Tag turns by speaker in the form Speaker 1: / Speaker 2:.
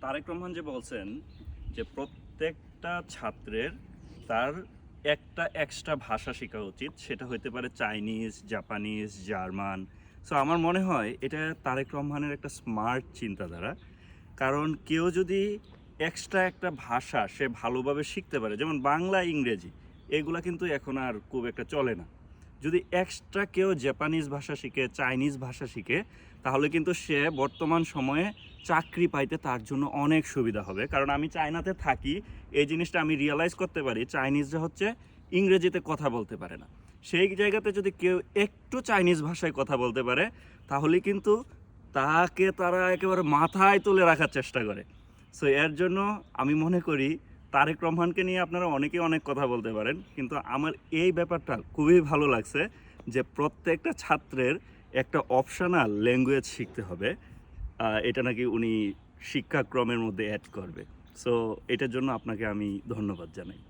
Speaker 1: তারেক রহমান যে বলছেন যে প্রত্যেকটা ছাত্রের তার একটা এক্সট্রা ভাষা শেখা উচিত, সেটা হতে পারে চাইনিজ জাপানিজ জার্মান সো আমার মনে হয় এটা তারেক রহমানের একটা স্মার্ট চিন্তাধারা। কারণ কেউ যদি এক্সট্রা একটা ভাষা সে ভালোভাবে শিখতে পারে, যেমন বাংলা, ইংরেজি, এগুলা কিন্তু এখন আর খুব একটা চলে না। যদি এক্সট্রা কেউ জাপানিজ ভাষা শিখে চাইনিজ ভাষা শিখে, তাহলে কিন্তু সে বর্তমান সময়ে চাকরি পাইতে তার জন্য অনেক সুবিধা হবে। কারণ আমি চায়নাতে থাকি, এই জিনিসটা আমি রিয়েলাইজ করতে পারি চাইনিজরা হচ্ছে ইংরেজিতে কথা বলতে পারে না। সেই জায়গাতে যদি কেউ একটু চাইনিজ ভাষায় কথা বলতে পারে, তাহলে কিন্তু তাকে তারা একেবারে মাথায় তুলে রাখার চেষ্টা করে। সো এর জন্য আমি মনে করি তারেক রহমানকে নিয়ে আপনারা অনেকে অনেক কথা বলতে পারেন, কিন্তু আমার এই ব্যাপারটা খুবই ভালো লাগছে যে প্রত্যেকটা ছাত্রের একটা অপশনাল ল্যাঙ্গুয়েজ শিখতে হবে। এটা নাকি উনি শিক্ষাক্রমের মধ্যে অ্যাড করবে। সো এটার জন্য আপনাকে আমি ধন্যবাদ জানাই।